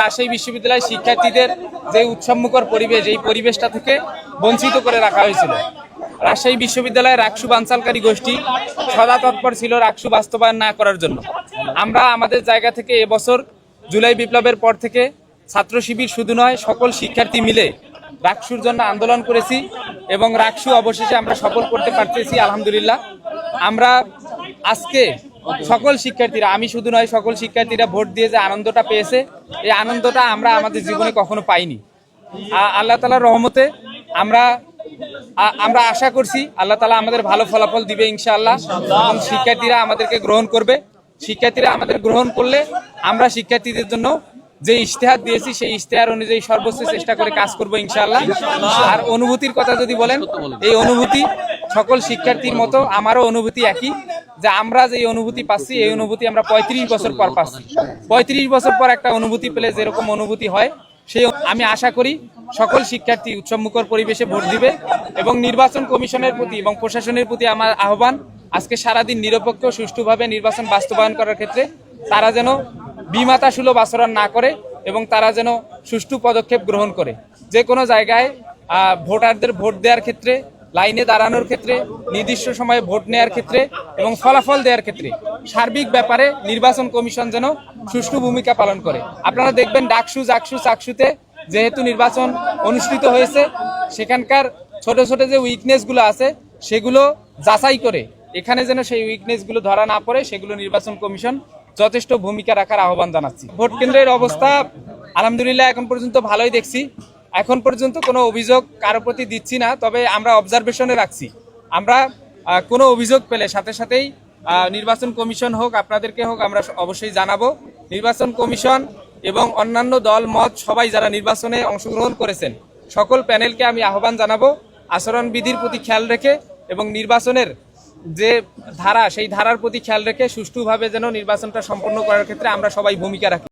রাজশাহী বিশ্ববিদ্যালয় শিক্ষার্থীদের যে উৎসবমুখর পরিবেশ, এই পরিবেশটা থেকে বঞ্চিত করে রাখা হয়েছিল। রাজশাহী বিশ্ববিদ্যালয়ের রাকসু বানচালকারী গোষ্ঠী সদা তৎপর ছিল রাকসু বাস্তবায়ন না করার জন্য। আমরা আমাদের জায়গা থেকে এবছর জুলাই বিপ্লবের পর থেকে ছাত্র শিবির শুধু নয়, সকল শিক্ষার্থী মিলে রাকসুর জন্য আন্দোলন করেছি এবং রাকসু অবশেষে আমরা সফল করতে পারতেছি, আলহামদুলিল্লাহ। আমরা আজকে সকল শিক্ষার্থীরা, আমি শুধু নয়, সকল শিক্ষার্থীরা ভোট দিয়ে যে আনন্দটা পেয়েছে, এই আনন্দটা আমরা আমাদের জীবনে কখনো পাইনি। আল্লাহ তালার রহমতে আমরা আমরা আশা করছি আল্লাহ তালা আমাদের ভালো ফলাফল দিবে ইনশাআল্লাহ। এবং শিক্ষার্থীরা আমাদেরকে গ্রহণ করবে। শিক্ষার্থীরা আমাদের গ্রহণ করলে আমরা শিক্ষার্থীদের জন্য যে ইশতেহার দিয়েছি, সেই ইশতেহার অনুযায়ী সর্বোচ্চ চেষ্টা করে কাজ করব ইনশাআল্লাহ। আর অনুভূতির কথা যদি বলেন, এই অনুভূতি সকল শিক্ষার্থীর মতো, আমারও অনুভূতি একই। যে আমরা যে অনুভূতি পাচ্ছি, এই অনুভূতি আমরা পঁয়ত্রিশ বছর পর পাচ্ছি। পঁয়ত্রিশ বছর পর একটা অনুভূতি পেলে যেরকম অনুভূতি হয়, সেই আমি আশা করি সকল শিক্ষার্থী উৎসবমুখর পরিবেশে ভোট দিবে এবং নির্বাচন কমিশনের প্রতি এবং প্রশাসনের প্রতি আমার আহ্বান, আজকে সারাদিন নিরপেক্ষ, সুষ্ঠুভাবে নির্বাচন বাস্তবায়ন করার ক্ষেত্রে তারা যেন বিমাতা সুলভ আচরণ না করে এবং তারা যেন সুষ্ঠু পদক্ষেপ গ্রহণ করে। যে কোনো জায়গায় ভোটারদের ভোট দেওয়ার ক্ষেত্রে লাইনে দাঁড়ানোর ক্ষেত্রে, নির্দিষ্ট সময়ে ভোট নেওয়ার ক্ষেত্রে এবং ফলাফল দেওয়ার ক্ষেত্রে সার্বিক ব্যাপারে নির্বাচন কমিশন যেন সুষ্ঠু ভূমিকা পালন করে। আপনারা দেখবেন ডাকসু, জাকসু, চাকসুতে যেহেতু নির্বাচন অনুষ্ঠিত হয়েছে, সেখানকার ছোট ছোট যে উইকনেসগুলো আছে, সেগুলো যাচাই করে এখানে যেন সেই উইকনেসগুলো ধরা না পড়ে, সেগুলো নির্বাচন কমিশন যথেষ্ট ভূমিকা রাখার আহ্বান জানাচ্ছি। ভোট কেন্দ্রের অবস্থা আলহামদুলিল্লাহ এখন পর্যন্ত ভালোই দেখছি। এখন পর্যন্ত কোনো অভিযোগ কারও প্রতি দিচ্ছি না, তবে আমরা অবজারভেশনে রাখছি। আমরা কোনো অভিযোগ পেলে সাথে সাথেই নির্বাচন কমিশন হোক, আপনাদেরকে হোক, আমরা অবশ্যই জানাব। নির্বাচন কমিশন এবং অন্যান্য দল, মত, সবাই যারা নির্বাচনে অংশগ্রহণ করেছেন, সকল প্যানেলকে আমি আহ্বান জানাব। আচরণবিধির প্রতি খেয়াল রেখে এবং নির্বাচনের যে ধারা, সেই ধারার প্রতি খেয়াল রেখে সুষ্ঠুভাবে যেন নির্বাচনটা সম্পন্ন করার ক্ষেত্রে আমরা সবাই ভূমিকা রাখি।